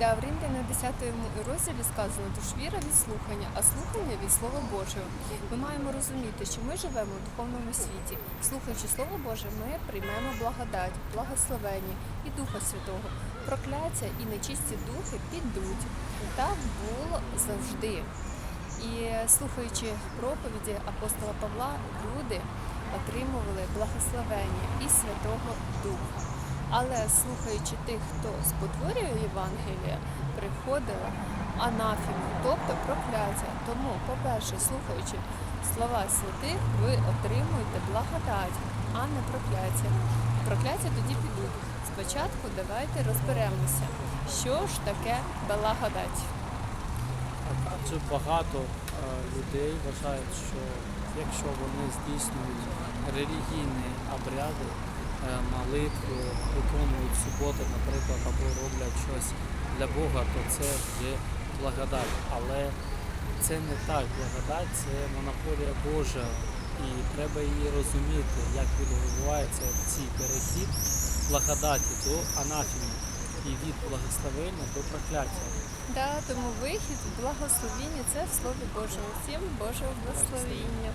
Да, в Римляна 10 розділі сказано, тож віра від слухання, а слухання від Слова Божого. Ми маємо розуміти, що ми живемо в духовному світі. Слухаючи Слово Боже, ми приймемо благодать, благословення і Духа Святого. Прокляття і нечисті духи підуть. Так було завжди. І слухаючи проповіді апостола Павла, люди отримували благословення і Святого Духа. Але слухаючи тих, хто спотворює Євангеліє, приходила анафіма, тобто прокляття. Тому, по-перше, слухаючи слова святих, ви отримуєте благодать, а не прокляття. Прокляття тоді підуть. Спочатку давайте розберемося, що ж таке благодать. Адже багато е, людей вважають, що якщо вони здійснюють релігійні обряди, молитви, виконують в суботу, наприклад, або роблять щось для Бога, то це вже благодать. Але це не так. Благодать це монополія Божа. І треба її розуміти, як відбувається цей перехід благодаті до анафіми і від благословення до прокляття. Да, тому вихід благословіння це в Слові Божому. Всім Божого благословіння.